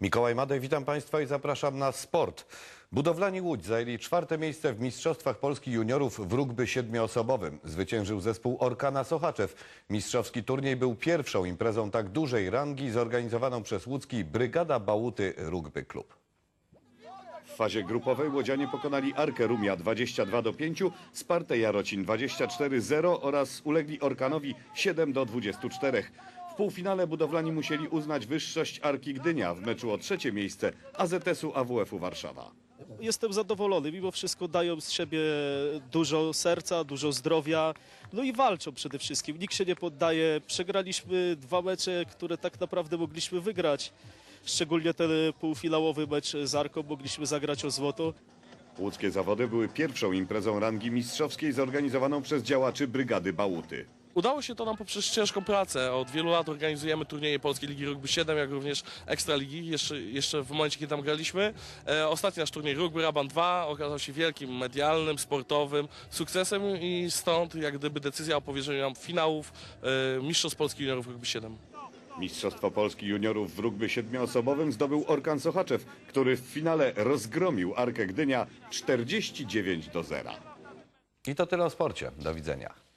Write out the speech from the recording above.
Mikołaj Madej, witam Państwa i zapraszam na sport. Budowlani Łódź zajęli czwarte miejsce w Mistrzostwach Polski Juniorów w rugby siedmioosobowym. Zwyciężył zespół Orkana Sochaczew. Mistrzowski turniej był pierwszą imprezą tak dużej rangi zorganizowaną przez łódzki Brygada Bałuty Rugby Klub. W fazie grupowej Łodzianie pokonali Arkę Rumia 22 do 5, Spartę Jarocin 24-0 oraz ulegli Orkanowi 7 do 24. Półfinale budowlani musieli uznać wyższość Arki Gdynia w meczu o trzecie miejsce AZS-u AWF-u Warszawa. Jestem zadowolony, mimo wszystko dają z siebie dużo serca, dużo zdrowia, no i walczą przede wszystkim. Nikt się nie poddaje. Przegraliśmy dwa mecze, które tak naprawdę mogliśmy wygrać. Szczególnie ten półfinałowy mecz z Arką mogliśmy zagrać o złoto. Łódzkie zawody były pierwszą imprezą rangi mistrzowskiej zorganizowaną przez działaczy Brygady Bałuty. Udało się to nam poprzez ciężką pracę. Od wielu lat organizujemy turnieje Polskiej Ligi Rugby 7, jak również Ekstraligi, jeszcze, jeszcze w momencie, kiedy tam graliśmy. E, ostatni nasz turniej Rugby Raban 2 okazał się wielkim, medialnym, sportowym sukcesem i stąd jak gdyby decyzja o powierzeniu nam finałów e, Mistrzostw Polski Juniorów Rugby 7. Mistrzostwo Polski juniorów w rugby siedmioosobowym zdobył Orkan Sochaczew, który w finale rozgromił Arkę Gdynia 49 do 0. I to tyle o sporcie. Do widzenia.